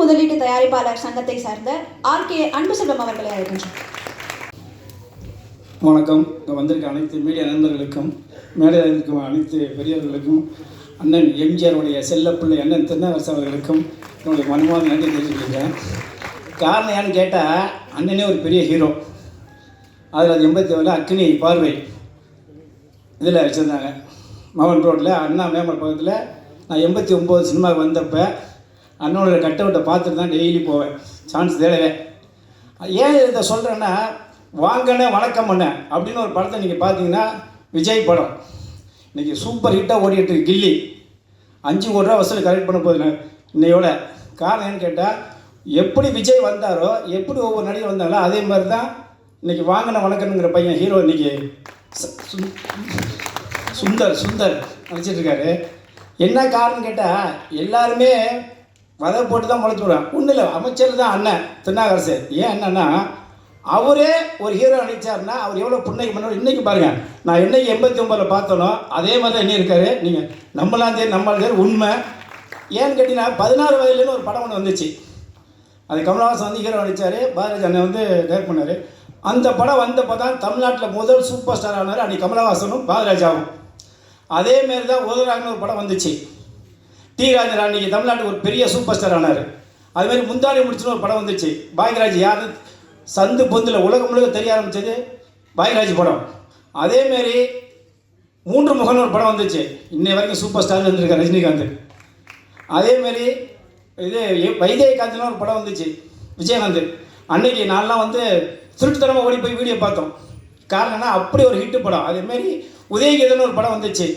முதலீட்டு தயாரிப்பாளர் சங்கத்தை சார்ந்த ஆர் கே அன்புசெல்வம் அவர்களை அழைக்கின்றோம். வணக்கம். இங்கே வந்திருக்க அனைத்து மீடியா நண்பர்களுக்கும் மேடையில் இருக்கும் அனைத்து பெரியவர்களுக்கும் அண்ணன் எம்ஜிஆருடைய செல்லப்பிள்ளை அண்ணன் திருநாகரசு அவர்களுக்கும் என்னுடைய மனமார்ந்த நன்றி தெரிவிச்சுக்கிறேன் காரணம் ஏன்னு கேட்டால் அண்ணனே ஒரு பெரிய ஹீரோ அதில் அது எண்பத்தி ஏழில் அக்னி பார்வை. இதில் வச்சுருந்தாங்க. மவன் ரோட்டில் அண்ணா மேமல் பக்கத்தில் நான் எண்பத்தி ஒம்பது சினிமாவுக்கு வந்தப்போ அண்ணனோட கட் அவுட்டை பார்த்துட்டு தான் டெய்லி போவேன். சான்ஸ் தேடவே. ஏன் இதை சொல்கிறேன்னா வாங்கண்ணே வணக்கம் பண்ண அப்படின்னு ஒரு படத்தை நீங்கள் பார்த்தீங்கன்னா விஜய் படம். இன்றைக்கி சூப்பர் ஹிட்டாக ஓடிட்டு கில்லி. அஞ்சு கோடி ரூபா வசூல் கலெக்ட் பண்ண போகுது இன்னையோட. காரணம் ஏன்னு கேட்டால் எப்படி விஜய் வந்தாரோ எப்படி ஒவ்வொரு நடிகர் வந்தாலும் அதே மாதிரி தான் இன்றைக்கி வாங்கின வணக்கம்ங்கிற பையன் ஹீரோ இன்றைக்கி சுந்தர் சுந்தர் நடிச்சிட்டு என்ன காரணம் கேட்டால் எல்லாருமே வதை போட்டு தான் முளைச்சி விடுவான். ஒன்றும் இல்லை அமைச்சர் தான் அண்ணன் திருநாகரசு ஏன் என்னன்னா அவரே ஒரு ஹீரோ நடிச்சாருன்னா அவர் எவ்வளோ புண்ணைக்கு பண்ண இன்றைக்கி பாருங்கள் நான் இன்றைக்கி எண்பத்தி ஒம்பதில் பார்த்தனோ அதே மாதிரி தான் என்ன இருக்காரு. நீங்கள் நம்மளாம் தெரியும் நம்மளாம் தெரியும் உண்மை. ஏன்னு கேட்டிங்கன்னா பதினாறு வயதுலேருந்து ஒரு படம் ஒன்று வந்துச்சு. அது கமலஹாசன் வந்து ஹீரோ நடித்தார் பாரதி அண்ணன் வந்து டைரக்ட் பண்ணார். அந்த படம் வந்தப்போ தான் தமிழ்நாட்டில் முதல் சூப்பர் ஸ்டார் ஆனார் அன்றைக்கி கமலஹாசனும் பாரதிராஜாவும் அதேமாரி தான் உதராகனு ஒரு படம் வந்துச்சு. டி ராஜன் அன்றைக்கி தமிழ்நாட்டுக்கு ஒரு பெரிய சூப்பர் ஸ்டார் ஆனார். அதுமாரி முந்தாடி முடிச்சுன்னு ஒரு படம் வந்துச்சு. பாக்யராஜ் யார்? சந்து பொந்தில் உலகம் முழுக்க தெரிய ஆரம்பித்தது பாக்யராஜ் படம். அதேமாரி மூன்று முகன் ஒரு படம் வந்துச்சு. இன்னை வரைக்கும் சூப்பர் ஸ்டார் வந்திருக்கார் ரஜினிகாந்த். அதேமாரி இது வைத்தியகாந்த்னு ஒரு படம் வந்துச்சு. விஜயகாந்த். அன்னைக்கு நான்லாம் வந்து திருட்டுத்தனமாக ஓடி போய் வீடியோ பார்த்தோம் காரணம்னா அப்படி ஒரு ஹிட்டு படம். அதேமாரி உதயகீதன் ஒரு படம் வந்துச்சு.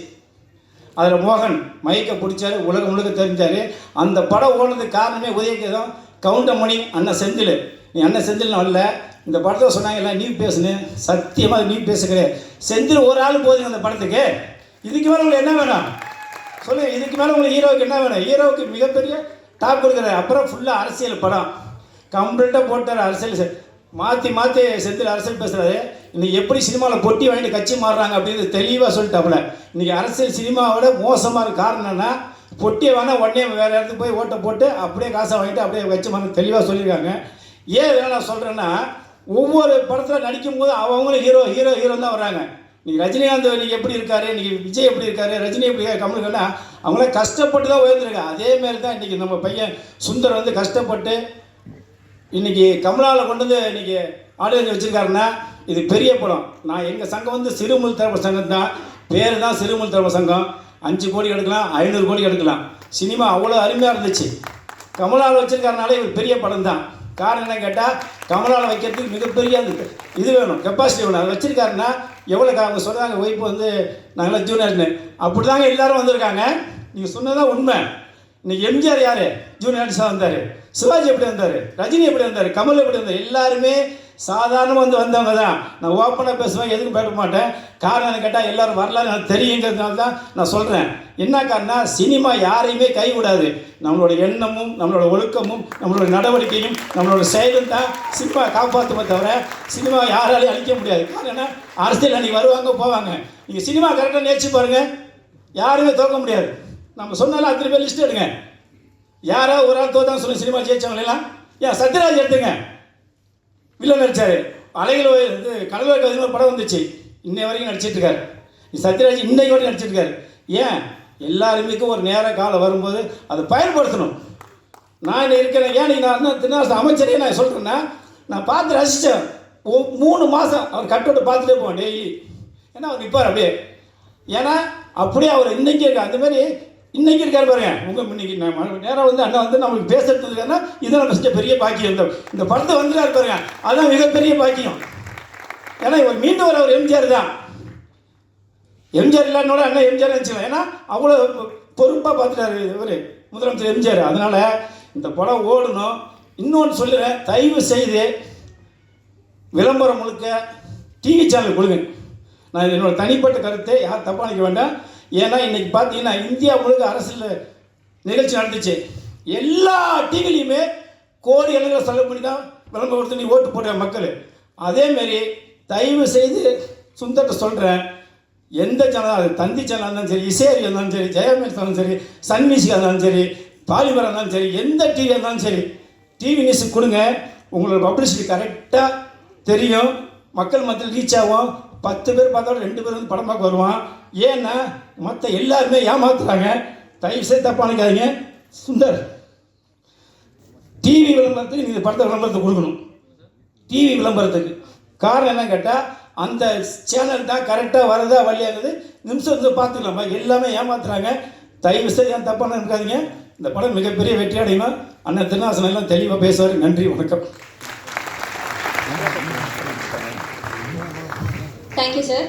அதில் மோகன் மைக்கை பிடிச்சாரு உலகம் முழுக்க தெரிஞ்சார். அந்த படம் ஓடுறதுக்கு காரணமே உதயகீதம் கவுண்டமணி அண்ணன் செந்தில். நீ அண்ணன் செந்தில்னு வரல. இந்த படத்தை சொன்னாங்கல்ல நீ பேசுனு சத்தியமாக நீ பேசுகிறேன் செந்தில் ஒரு ஆள் போதுங்க அந்த படத்துக்கு. இதுக்கு மேலே உங்களுக்கு என்ன வேணும்? சொல்லுங்கள் இதுக்கு மேலே உங்களுக்கு ஹீரோவுக்கு என்ன வேணும்? ஹீரோவுக்கு மிகப்பெரிய டாப் கொடுக்குறாரு. அப்புறம் ஃபுல்லாக அரசியல் படம். கம்ப்ளீட்டாக போட்டார் அரசியல் செ- மாற்றி மாற்றி செந்தில் அரசியல் பேசுகிறாரு இன்னைக்கு எப்படி சினிமாவில் பொட்டி வாங்கிட்டு கட்சி மாறுறாங்க அப்படின்னு தெளிவாக சொல்லிட்டாப்புல. இன்னைக்கு அரசியல் சினிமாவோட மோசமாக இருக்க காரணம் என்னன்னா பொட்டியை வாங்கினா உடனே வேறு இடத்துக்கு போய் ஓட்டை போட்டு அப்படியே காசை வாங்கிட்டு அப்படியே வச்சு மாறு தெளிவாக சொல்லியிருக்காங்க. ஏன் இதெல்லாம் நான் சொல்கிறேன்னா ஒவ்வொரு படத்தில் நடிக்கும் போது அவங்களும் ஹீரோ ஹீரோ ஹீரோ தான் வராங்க இன்னைக்கு ரஜினிகாந்த் இன்னைக்கு எப்படி இருக்காரு? இன்றைக்கி விஜய் எப்படி இருக்காரு? ரஜினி எப்படி இருக்காரு? கமலுக்குன்னா அவங்களாம் கஷ்டப்பட்டு தான் உயர்ந்திருக்காங்க. அதே தான் இன்றைக்கி நம்ம பையன் சுந்தர் வந்து கஷ்டப்பட்டு இன்னைக்கு கமலாவில் கொண்டு வந்து இன்னைக்கு ஆடியன்ஸ் வச்சிருக்காருன்னா இது பெரிய படம் நான் எங்கள் சங்கம் வந்து சிறுமுல் திரைப்பட சங்கம் தான். பேர் தான் சிறுமுல் திரைப்பட சங்கம். அஞ்சு கோடி எடுக்கலாம் ஐநூறு கோடி எடுக்கலாம் சினிமா அவ்வளோ அருமையாக இருந்துச்சு. கமலால் வச்சிருக்கறனால இது பெரிய படம் தான். காரணம் என்ன கேட்டால் கமலால் வைக்கிறதுக்கு மிகப்பெரிய அந்த இது வேணும் கெப்பாசிட்டி வேணும். அதை வச்சிருக்காருன்னா எவ்வளோ அவங்க சொல்கிறாங்க ஒய்ஃப் வந்து நாங்களாம் ஜூனியர்னு அப்படி தாங்க எல்லோரும் வந்திருக்காங்க. நீங்கள் சொன்னதான் உண்மை. இன்னைக்கு எம்ஜிஆர் யார்? ஜூனியர் ஆர்டிஸ்டாக வந்தார். சிவாஜி எப்படி வந்தார்? ரஜினி எப்படி வந்தார்? கமல் எப்படி வந்தார்? எல்லாருமே சாதாரணமாக வந்து வந்தவங்க தான் நான் ஓப்பனாக பேசுவேன் எதுக்கும் பேச மாட்டேன். காரணம் கேட்டால் எல்லாரும் வரலாறு எனக்கு தெரியுங்கிறதுனால தான் நான் சொல்கிறேன் என்ன காரணம் சினிமா யாரையுமே கைவிடாது. நம்மளோட எண்ணமும் நம்மளோட ஒழுக்கமும் நம்மளோட நடவடிக்கையும் நம்மளோட செயலும் தான் சினிமா காப்பாற்றுமே தவிர சினிமா யாராலையும் அழிக்க முடியாது. காரணம் அரசியல் அன்றைக்கி வருவாங்க போவாங்க. நீங்கள் சினிமா கரெக்டாக நேர்ச்சி பாருங்கள் யாருமே தோக்க முடியாது. நம்ம சொன்னாலும் அத்தனை பேர் லிஸ்ட் எடுங்க. யாரோ ஒரு ஆள் தோத்தாங்க சொல்லி சினிமா ஜெயிச்சவங்களெல்லாம். ஏன் சத்யராஜ் எடுத்துங்க. வில்லன் நடிச்சாரு அலைகள் ஓய்- இது கடலோர கவிதை ஒரு படம் வந்துச்சு. இன்னை வரைக்கும் நடிச்சிட்டு இருக்காரு. சத்யராஜ் இன்னைக்கு வரைக்கும் நடிச்சிருக்காரு ஏன்? எல்லாருமேக்கும் ஒரு நேர காலம் வரும்போது அதை பயன்படுத்தணும். நான் இருக்கிறேன். ஏன் நீங்கள் நான் திருநாசு அமைச்சரே நான் சொல்கிறேன்னா நான் பார்த்து ரசித்தேன் மூணு மாதம் அவர் கட்டோட்டு பார்த்துட்டே போவேன் டெய்லி. ஏன்னா அவர் நிற்பார் அப்படியே. ஏன்னா அப்படியே அவர் இன்னைக்கு இருக்க அந்த மாதிரி இன்னைக்கு இருக்காரு பாருங்க. உங்க இன்னைக்கு நம்ம நேரம் வந்து அண்ணா வந்து நம்மளுக்கு பேசுறதுக்குன்னா இதெல்லாம் நம்ம பெரிய பாக்கியம் இந்த இந்த படத்தை வந்துட்டாரு பாருங்க. அதுதான் மிகப்பெரிய பாக்கியம். ஏன்னா இவர் மீண்டும் வர அவர் எம்ஜிஆர் தான். எம்ஜிஆர் இல்லாதனோட அண்ணா எம்ஜிஆர் நினச்சிக்கலாம் ஏன்னா அவ்வளோ பொறுப்பாக பார்த்துட்டாரு இவர் முதலமைச்சர் எம்ஜிஆர். அதனால் இந்த படம் ஓடணும். இன்னொன்று சொல்லுறேன். தயவு செய்து விளம்பரம் முழுக்க டிவி சேனல் கொடுங்க. நான் என்னோட தனிப்பட்ட கருத்தை யார் தப்பாக நினைக்க வேண்டாம். ஏன்னா இன்றைக்கி பார்த்தீங்கன்னா இந்தியா முழுக்க அரசியல் நிகழ்ச்சி நடந்துச்சு. எல்லா டிவிலையுமே கோடி கணக்கில் செலவு பண்ணி தான் விளம்பரம் கொடுத்து நீ ஓட்டு போடுற மக்கள். அதேமாரி தயவு செய்து சுந்தர்கிட்ட சொல்கிறேன் எந்த சேனலாக அது தந்தி சேனலாக இருந்தாலும் சரி இசேரி இருந்தாலும் சரி ஜெயமேல் இருந்தாலும் சரி சன் மியூசிக் இருந்தாலும் சரி பாலிமராக இருந்தாலும் சரி எந்த டிவி இருந்தாலும் சரி டிவி நியூஸ் கொடுங்க. உங்களோட பப்ளிசிட்டி கரெக்டாக தெரியும். மக்கள் மத்தியில் ரீச் ஆகும். பத்து பேர் பார்த்தாலும் ரெண்டு பேர் வந்து படம் பார்க்க வருவான். ஏன்னா மற்ற எல்லாருமே ஏமாத்துறாங்க. தயவு செய்து நினைக்காதீங்க. சுந்தர் டிவி விளம்பரத்துக்கு நீங்கள் படத்தை விளம்பரத்தை கொடுக்கணும். டிவி விளம்பரத்துக்கு. காரணம் என்ன கேட்டால் அந்த சேனல் தான் கரெக்டாக வரதா வழியாகுது நிமிஷம் வந்து பார்த்துக்கலாமா. எல்லாமே ஏமாத்துறாங்க. தயவு செய்து ஏன் தப்பான இருக்காதீங்க இந்த படம் மிகப்பெரிய வெற்றி அடையணும் அண்ணன் திருநாசனம் எல்லாம் தெளிவாக பேசுவார். நன்றி வணக்கம். Thank you sir